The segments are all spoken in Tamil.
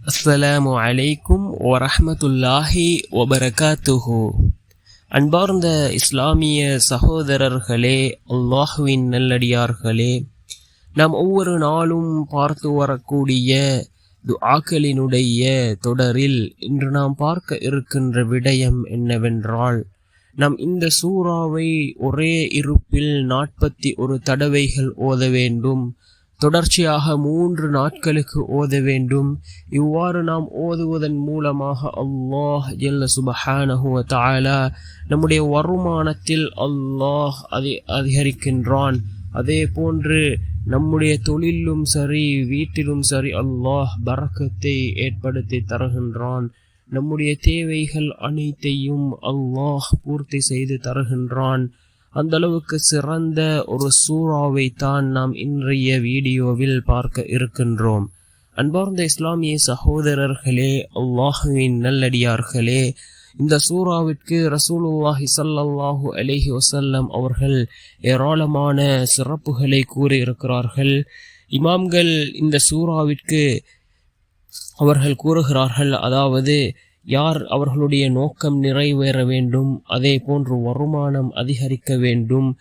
அஸ்ஸலாமு அலைக்கும் வரஹ்மத்துல்லாஹி வபரகாத்துஹு. அன்பார்ந்த இஸ்லாமிய சகோதரர்களே அல்லாஹுவின் நல்லடியார்களே நாம் ஒவ்வொரு நாளும் பார்த்து வரக்கூடிய துஆக்களினுடைய தொடரில் இன்று நாம் பார்க்க இருக்கின்ற விடயம் என்னவென்றால் நாம் இந்த சூறாவை ஒரே இருப்பில் நாற்பத்தி ஒரு தடவைகள் ஓத வேண்டும். தொடர்ச்சியாக மூன்று நாட்களுக்கு ஓத வேண்டும். இவ்வாறு நாம் ஓதுவதன் மூலமாக அல்லாஹ் எல்ல சுபஹானஹு வ நம்முடைய வருமானத்தில் அல்லாஹ் அதை அதிகரிக்கின்றான். அதே போன்று நம்முடைய தொழிலும் சரி வீட்டிலும் சரி அல்லாஹ் பறக்கத்தை ஏற்படுத்தி தருகின்றான். நம்முடைய தேவைகள் அனைத்தையும் அல்லாஹ் பூர்த்தி செய்து தருகின்றான். அந்த அளவுக்கு சிறந்த ஒரு சூறாவை தான் நாம் இன்றைய வீடியோவில் பார்க்க இருக்கின்றோம். அன்பார்ந்த இஸ்லாமிய சகோதரர்களே அல்லாஹுவின் நல்லடியார்களே இந்த சூறாவிற்கு ரசூலுல்லாஹி ஸல்லல்லாஹு அலைஹி வசல்லம் அவர்கள் ஏராளமான சிறப்புகளை கூறியிருக்கிறார்கள். இமாம்கள் இந்த சூறாவிற்கு அவர்கள் கூறுகிறார்கள் அதாவது யார் அவர்களுடைய நோக்கம் நிறைவேற வேண்டும் அதே போன்று வருமானம் அதிகரிக்க வேண்டும்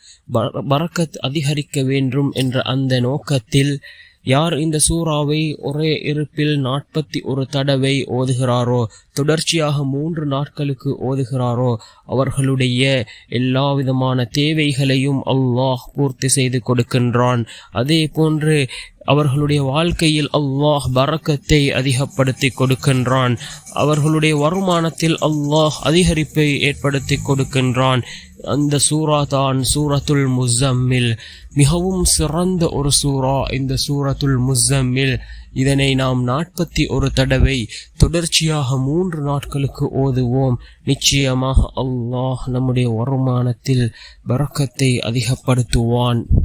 பறக்கத் அதிகரிக்க வேண்டும் என்ற அந்த நோக்கத்தில் யார் இந்த சூறாவை ஒரே இருப்பில் நாற்பத்தி ஒரு தடவை ஓதுகிறாரோ தொடர்ச்சியாக மூன்று நாட்களுக்கு ஓதுகிறாரோ அவர்களுடைய எல்லா விதமான தேவைகளையும் அல்லாஹ் பூர்த்தி செய்து கொடுக்கின்றான். அதே போன்று அவர்களுடைய வாழ்க்கையில் அல்லாஹ் பறக்கத்தை அதிகப்படுத்தி கொடுக்கின்றான். அவர்களுடைய வருமானத்தில் அல்லாஹ் அதிகரிப்பை ஏற்படுத்தி கொடுக்கின்றான். அந்த சூரா தான் சூரத்துல் முஸம்மில் மிகவும் சிறந்த ஒரு சூரா இந்த சூரத்துல் முஸம்மில் இதனை நாம் நாற்பத்தி ஒரு தடவை தொடர்ச்சியாக மூன்று நாட்களுக்கு ஓதுவோம். நிச்சயமாக அல்லாஹ் நம்முடைய வருமானத்தில் பறக்கத்தை அதிகப்படுத்துவான்.